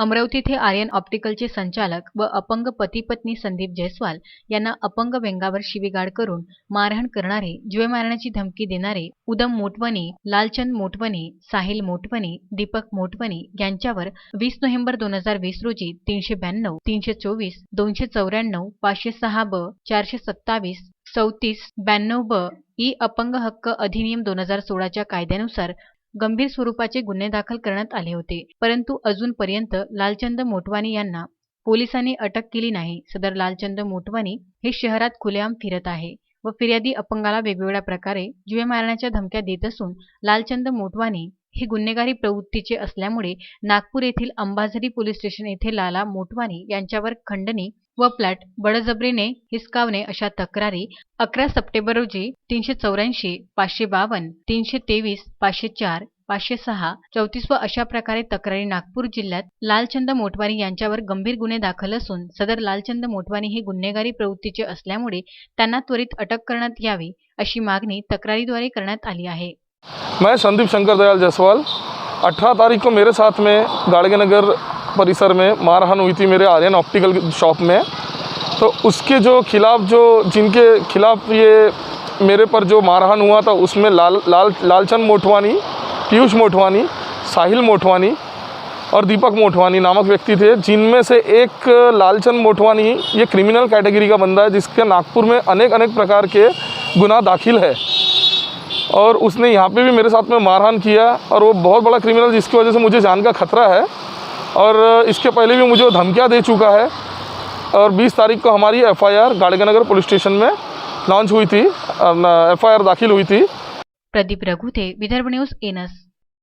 अमरावती येथे आर्यन ऑप्टिकलचे संचालक व अपंग पतीपत्नी संदीप जयस्वाल यांना अपंग व्यंगावर शिवीगाळ करून मारहाण करणारे जीवे मारण्याची धमकी देणारे उदम मोटवणे लालचंद मोटवणे साहिल मोटवणे दीपक मोटवणे यांच्यावर वीस नोव्हेंबर दोन हजार वीस रोजी तीनशे ब्याण्णव तीनशे चोवीस दोनशे चौऱ्याण्णव पाचशे सहा ब चारशे सत्तावीस चौतीस ब्याण्णव ब ई अपंग हक्क अधिनियम दोन हजार सोळाच्या कायद्यानुसार गंभीर स्वरूपाचे गुन्हे दाखल करण्यात आले होते. परंतु अजूनपर्यंत लालचंद मोटवानी यांना पोलिसांनी अटक केली नाही. सदर लालचंद मोटवानी हे शहरात खुलेआम फिरत आहे व फिर्यादी अपंगाला वेगवेगळ्या प्रकारे जीवे मारण्याच्या धमक्या देत असून लालचंद मोटवानी हे गुन्हेगारी प्रवृत्तीचे असल्यामुळे नागपूर येथील अंबाझरी पोलीस स्टेशन येथे लाला मोटवानी यांच्यावर खंडणी व फ्लॅट बळजबरीने हिसकावणे अशा तक्रारी अकरा सप्टेंबर रोजी तीनशे चौऱ्याऐंशी पाचशे बावन्न तीनशे तेवीस पाचशे चार पाचशे सहा चौतीस व अशा प्रकारे तक्रारी नागपूर जिल्ह्यात लालचंद मोटवानी यांच्यावर गंभीर गुन्हे दाखल असून सदर लालचंद मोटवानी हे गुन्हेगारी प्रवृत्तीचे असल्यामुळे त्यांना त्वरित अटक करण्यात यावी अशी मागणी तक्रारीद्वारे करण्यात आली आहे. मैं संदीप शंकर दयाल जायसवाल 18 तारीख को मेरे साथ में गाड़गे नगर परिसर में मारहान हुई थी मेरे आर्यन ऑप्टिकल शॉप में। तो उसके जो खिलाफ जो, जिनके खिलाफ ये मेरे पर जो मारहान हुआ था, उसमें लाल लाल, लालचंद मोटवानी, पीयूष मोटवानी, साहिल मोटवानी और दीपक मोटवानी नामक व्यक्ति थे, जिनमें से एक लालचंद मोटवानी, ये क्रिमिनल कैटेगरी का बंदा है, जिसके नागपुर में अनेक अनेक प्रकार के गुनाह दाखिल है। और उसने यहाँ पे भी मेरे साथ में मारहान किया और वो बहुत बड़ा क्रिमिनल जिसकी वजह से मुझे जान का खतरा है और इसके पहले भी मुझे वो धमकियाँ दे चुका है और 20 तारीख को हमारी एफआईआर गाड़गनगर पुलिस स्टेशन में लॉन्च हुई थी एफआईआर दाखिल हुई थी। प्रदीप रघु थे विदर्भ न्यूज़ एनस